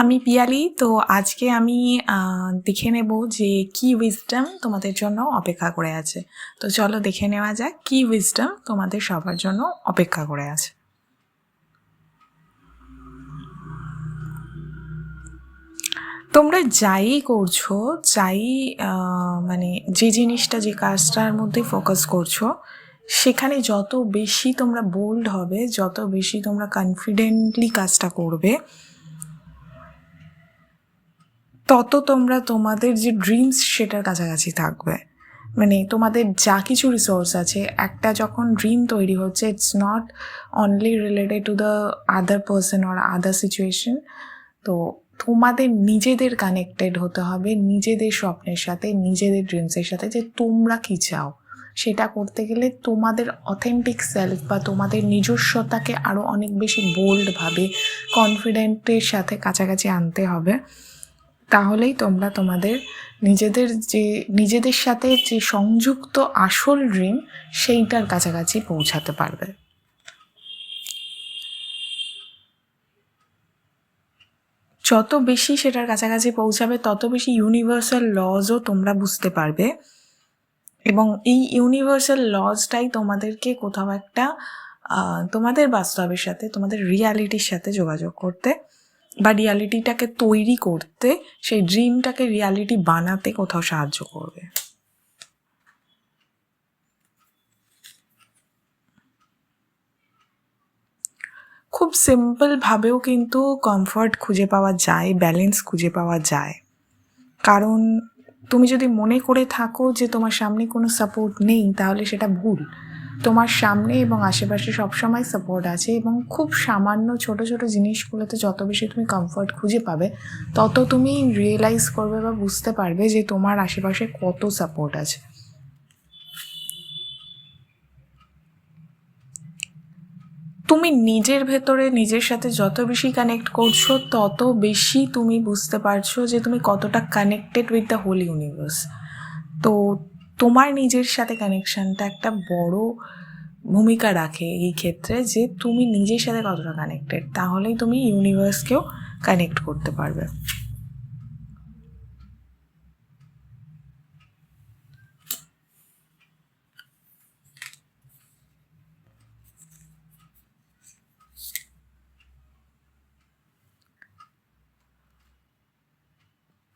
আমি পিয়ালি, তো আজকে আমি দেখে নেব যে কি উইজডম তোমাদের জন্য অপেক্ষা করে আছে। তো চলো দেখে নেওয়া যাক কি উইজডম তোমাদের সবার জন্য অপেক্ষা করে আছে। তোমরা যাই করছ, যাই মানে যে জিনিসটা যে কাজটার মধ্যে ফোকাস করছ, সেখানে যত বেশি তোমরা বোল্ড হবে, যত বেশি তোমরা কনফিডেন্টলি কাজটা করবে তত তোমরা তোমাদের যে ড্রিমস সেটার কাছাকাছি থাকবে। মানে তোমাদের যা কিছু রিসোর্স আছে, একটা যখন ড্রিম তৈরি হচ্ছে it's not only related to the other person or other situation তো তোমাদের নিজেদের কানেক্টেড হতে হবে, নিজেদের স্বপ্নের সাথে, নিজেদের ড্রিমসের সাথে যে তোমরা কী চাও। সেটা করতে গেলে তোমাদের অথেন্টিক সেলফ বা তোমাদের নিজস্বতাকে আরও অনেক বেশি বোল্ডভাবে কনফিডেন্টের সাথে কাছাকাছি আনতে হবে। তাহলেই তোমরা তোমাদের নিজেদের যে, নিজেদের সাথে যে সংযুক্ত আসল ড্রিম সেইটার কাছাকাছি পৌঁছাতে পারবে। যত বেশি সেটার কাছাকাছি পৌঁছাবে, তত বেশি ইউনিভার্সাল লজও তোমরা বুঝতে পারবে। এবং এই ইউনিভার্সাল লজটাই তোমাদেরকে কোথাও একটা তোমাদের বাস্তবের সাথে, তোমাদের রিয়ালিটির সাথে যোগাযোগ করতে বা রিয়ালিটিটাকে তৈরি করতে সেই ড্রিমটাকে রিয়ালিটি বানাতে কোথাও সাহায্য করবে? খুব সিম্পলভাবেও কিন্তু কমফর্ট খুঁজে পাওয়া যায় ব্যালেন্স খুঁজে পাওয়া যায়। কারণ তুমি যদি মনে করে থাকো যে তোমার সামনে কোনো সাপোর্ট নেই, তাহলে সেটা ভুল। তোমার সামনে এবং আশেপাশে সবসময় সাপোর্ট আছে এবং খুব সামান্য ছোট ছোট জিনিসগুলোতে যত বেশি তুমি কমফর্ট খুঁজে পাবে, তত তুমি রিয়েলাইজ করবে বা বুঝতে পারবে যে তোমার আশেপাশে কত সাপোর্ট আছে। তুমি নিজের ভেতরে নিজের সাথে যত বেশি কানেক্ট করছ, তত বেশি তুমি বুঝতে পারছ যে তুমি কতটা connected with the whole universe তো তোমার নিজের সাথে কানেকশানটা একটা বড় ভূমিকা রাখে এই ক্ষেত্রে যে তুমি নিজের সাথে কতটা কানেক্টেড তাহলেই তুমি ইউনিভার্সকেও কানেক্ট করতে পারবে।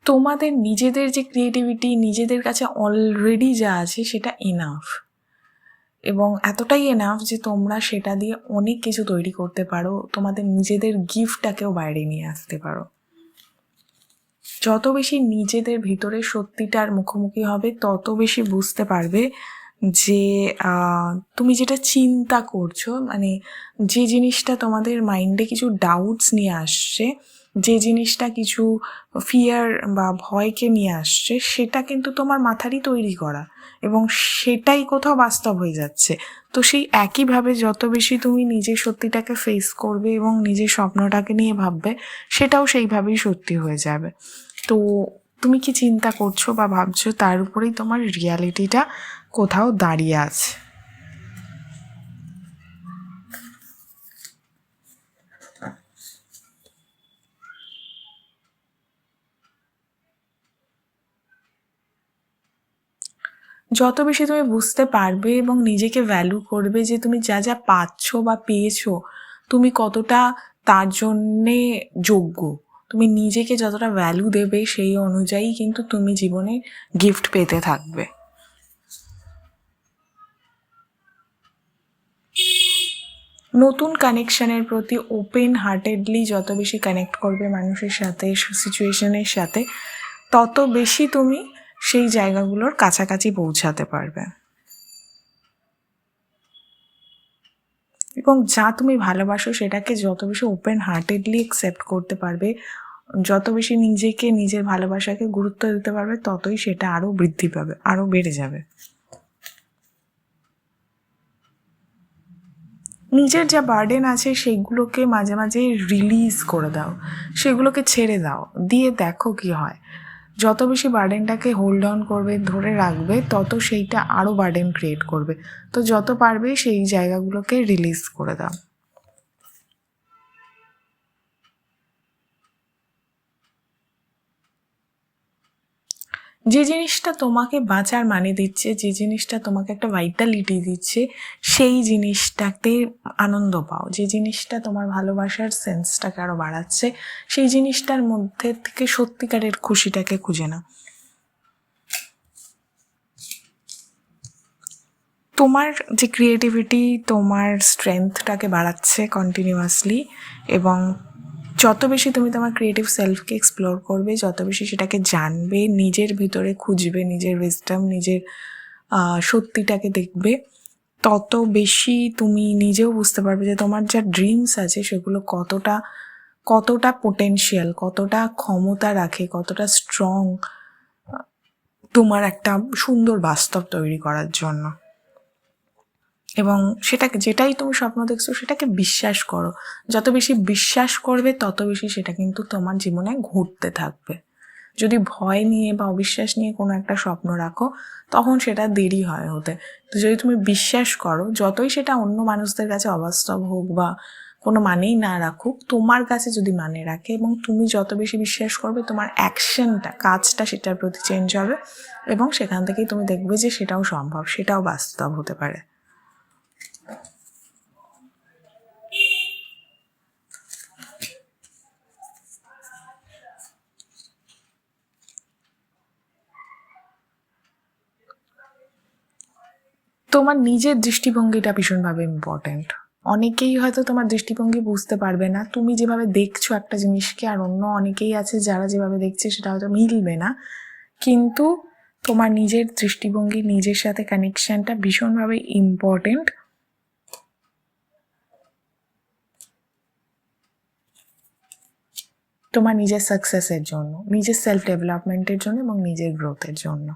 তোমাদের নিজেদের যে ক্রিয়েটিভিটি নিজেদের কাছে অলরেডি যা আছে সেটা এনাফ এবং এতটাই এনাফ যে তোমরা সেটা দিয়ে অনেক কিছু তৈরি করতে পারো, তোমাদের নিজেদের গিফটটাকেও বাইরে নিয়ে আসতে পারো। যত বেশি নিজেদের ভিতরে সত্যিটার মুখোমুখি হবে, তত বেশি বুঝতে পারবে যে তুমি যেটা চিন্তা করছ মানে যে জিনিসটা তোমাদের মাইন্ডে কিছু ডাউটস নিয়ে আসছে যে জিনিসটা কিছু ফিয়ার বা ভয়কে নিয়ে আসছে, সেটা কিন্তু তোমার মাথারই তৈরি করা এবং সেটাই কোথাও বাস্তব হয়ে যাচ্ছে। তো সেই একইভাবে যত বেশি তুমি নিজের সত্যিটাকে ফেস করবে এবং নিজের স্বপ্নটাকে নিয়ে ভাববে, সেটাও সেইভাবেই সত্যি হয়ে যাবে। তো তুমি কি চিন্তা করছ বা ভাবছ তার উপরেই তোমার রিয়ালিটিটা কোথাও দাঁড়িয়ে আছে? যত বেশি তুমি বুঝতে পারবে এবং নিজেকে ভ্যালু করবে যে তুমি যা যা পাচ্ছ বা পেয়েছ, তুমি কতটা তার জন্যে যোগ্য। তুমি নিজেকে যতটা ভ্যালু দেবে সেই অনুযায়ী কিন্তু তুমি জীবনে গিফট পেতে থাকবে। নতুন কানেকশনের প্রতি ওপেন হার্টেডলি যত বেশি কানেক্ট করবে মানুষের সাথে সিচুয়েশনের সাথে, তত বেশি তুমি সেই জায়গাগুলোর কাছাকাছি পৌঁছাতে পারবে। এবং যা তুমি ভালোবাসো সেটাকে যত বেশি ওপেন হার্টেডলি অ্যাকসেপ্ট করতে পারবে, যত বেশি নিজেকে, নিজের ভালোবাসাকে গুরুত্ব দিতে পারবে, ততই সেটা আরও বৃদ্ধি পাবে আরও বেড়ে যাবে। নিজের যা বার্ডেন আছে সেগুলোকে মাঝে মাঝে রিলিজ করে দাও, সেগুলোকে ছেড়ে দাও, দিয়ে দেখো কি হয়। যত বেশি বার্ডেনটাকে হোল্ড অন করবে, ধরে রাখবে, তত সেইটা আরও বার্ডেন ক্রিয়েট করবে। তো যত পারবে সেই জায়গাগুলোকে রিলিজ করে দাও। যে জিনিসটা তোমাকে বাঁচার মানে দিচ্ছে, যে জিনিসটা তোমাকে একটা ভাইটালিটি দিচ্ছে, সেই জিনিসটাতে আনন্দ পাও। যে জিনিসটা তোমার ভালোবাসার সেন্সটাকে আরও বাড়াচ্ছে, সেই জিনিসটার মধ্যে থেকে সত্যিকারের খুশিটাকে খুঁজে নাও। তোমার যে ক্রিয়েটিভিটি তোমার স্ট্রেংথটাকে বাড়াচ্ছে কন্টিনিউয়াসলি এবং যত বেশি তুমি তোমার ক্রিয়েটিভ সেলফকে এক্সপ্লোর করবে, যত বেশি সেটাকে জানবে, নিজের ভিতরে খুঁজবে, নিজের উইজডম নিজের সত্যিটাকে দেখবে, তত বেশি তুমি নিজেও বুঝতে পারবে যে তোমার যা ড্রিমস আছে সেগুলো কতটা কতটা পোটেনশিয়াল কতটা ক্ষমতা রাখে, কতটা স্ট্রং তোমার একটা সুন্দর বাস্তব তৈরি করার জন্য। এবং সেটাকে, যেটাই তুমি স্বপ্ন দেখছ সেটাকে বিশ্বাস করো। যত বেশি বিশ্বাস করবে তত বেশি সেটা কিন্তু তোমার জীবনে ঘটতে থাকবে। যদি ভয় নিয়ে বা অবিশ্বাস নিয়ে কোনো একটা স্বপ্ন রাখো, তখন সেটা দেরি হয় হতে। তো যদি তুমি বিশ্বাস করো, যতই সেটা অন্য মানুষদের কাছে অবাস্তব হোক বা কোনো মানেই না রাখুক, তোমার কাছে যদি মানে রাখে এবং তুমি যত বেশি বিশ্বাস করবে, তোমার অ্যাকশনটা কাজটা সেটার প্রতি চেঞ্জ হবে এবং সেখান থেকেই তুমি দেখবে যে সেটাও সম্ভব, সেটাও বাস্তব হতে পারে। তোমার নিজের দৃষ্টিভঙ্গিটা ভীষণভাবে ইম্পর্ট্যান্ট অনেকেই হয়তো তোমার দৃষ্টিভঙ্গি বুঝতে পারবে না। তুমি যেভাবে দেখছ একটা জিনিসকে, আর অন্য অনেকেই আছে যারা যেভাবে দেখছে সেটা হয়তো মিলবে না। কিন্তু তোমার নিজের দৃষ্টিভঙ্গি, নিজের সাথে কানেকশনটা ভীষণভাবে ইম্পর্টেন্ট তোমার নিজের সাকসেসের জন্য, নিজের সেলফ ডেভেলপমেন্টের জন্য এবং নিজের গ্রোথের জন্য।